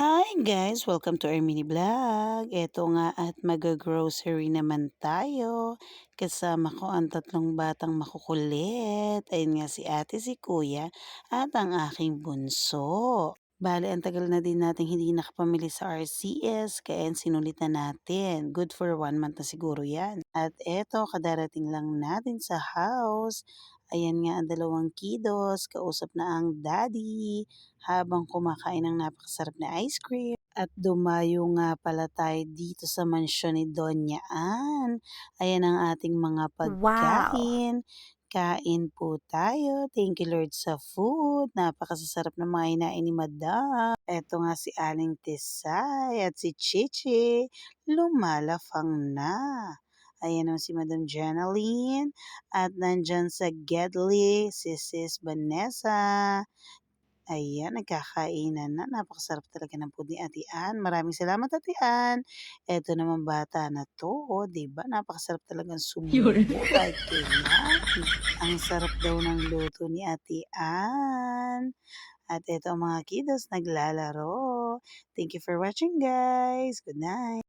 Hi guys! Welcome to our mini vlog. Eto nga at mag-grocery naman tayo. Kasama ko ang tatlong batang makukulit. Ayun nga si ate, si kuya at ang aking bunso. Bale, ang tagal na din natin hindi nakapamili sa RCS kaya sinulit na natin. Good for one month na siguro yan. At eto, kadarating lang natin sa house. Ayan nga ang dalawang kiddos, kausap na ang daddy habang kumakain ng napakasarap na ice cream. At dumayo nga pala tayo dito sa mansyon ni Doña Ann. Ayan ang ating mga Wow! pagkain. Kain po tayo. Thank you Lord sa food. Napakasasarap ng mga inain ni Madam. Eto nga si Aling Tisay at si Chichi. Lumalafang na. Ayan naman si Madam Jenaline. At nandyan sa Gedli, si Sis Vanessa. Ayan, nagkakainan na. Napakasarap talaga ng food ni Ate Ann. Maraming salamat Ate Ann. Eto naman bata na to, oh, 'di ba? Napakasarap talagang kailan. Ang sarap daw ng luto ni Ate Ann. At eto ang mga kiddos naglalaro. Thank you for watching guys. Good night.